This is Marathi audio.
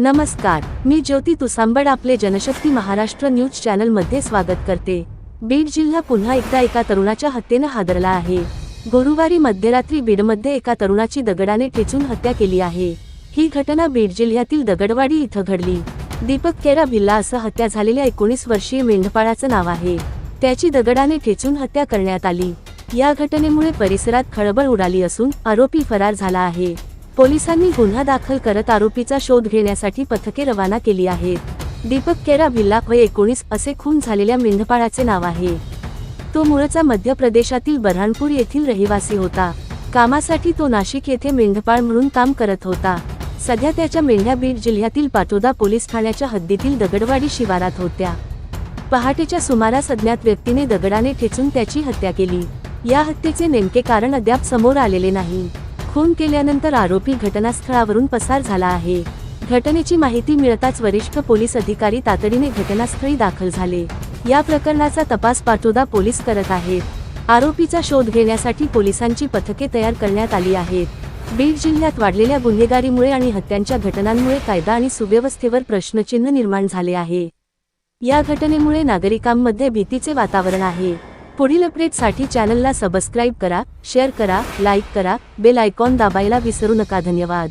नमस्कार मी ज्योती तुसांबड आपले जनशक्ती महाराष्ट्र न्यूज चॅनलमध्ये स्वागत करते. बीड जिल्हा पुन्हा एकदा एका तरुणाच्या हत्येनं हादरला आहे. गुरुवारी मध्यरात्री बीडमध्ये एका तरुणाची दगडाने ठेचून हत्या केली आहे. ही घटना बीड जिल्ह्यातील दगडवाडी इथं घडली. दीपक केरा भिल्ला असं हत्या झालेल्या एकोणीस वर्षीय मेंढपाळाचं नाव आहे. त्याची दगडाने ठेचून हत्या करण्यात आली. या घटनेमुळे परिसरात खळबळ उडाली असून आरोपी फरार झाला आहे. पोलिसांनी गुन्हा दाखल करत आरोपीचा शोध घेण्यासाठी पथके रवाना केली आहेत. दीपक केरा भिल्ला वय एकोणीस असे खून झालेल्या मेंढपाळाचे नाव आहे. तो मूळचा मध्य प्रदेशातील बऱ्हाणपूर येथील रहिवासी होता. कामासाठी तो नाशिक येथे मेंढपाळ म्हणून काम करत होता. सध्या त्याच्या मेंढ्या बीड जिल्ह्यातील पाटोदा पोलीस ठाण्याच्या हद्दीतील दगडवाडी शिवारात होत्या. पहाटेच्या सुमारास अज्ञात व्यक्तीने दगडाने ठेचून त्याची हत्या केली. या हत्येचे नेमके कारण अद्याप समोर आलेले नाही. खून केल्यानंतर आरोपी घटनास्थळावरून पसार झाला आहे. घटनेची माहिती मिळताच वरिष्ठ पोलीस अधिकारी तातडीने घटनास्थळी दाखल झाले. या प्रकरणाचा तपास पाठोदा पोलीस करत आहेत. आरोपीचा शोध घेण्यासाठी पोलिसांची पथके तयार करण्यात आली आहेत. बीड जिल्ह्यात वाढलेल्या गुन्हेगारीमुळे आणि हत्यांच्या घटनांमुळे कायदा आणि सुव्यवस्थेवर प्रश्नचिन्ह निर्माण झाले आहे. या घटनेमुळे नागरिकांमध्ये भीतीचे वातावरण आहे. पुढील अपडेटसाठी चॅनलला सबस्क्राईब करा शेअर करा लाईक करा बेल आयकॉन दाबायला विसरू नका. धन्यवाद.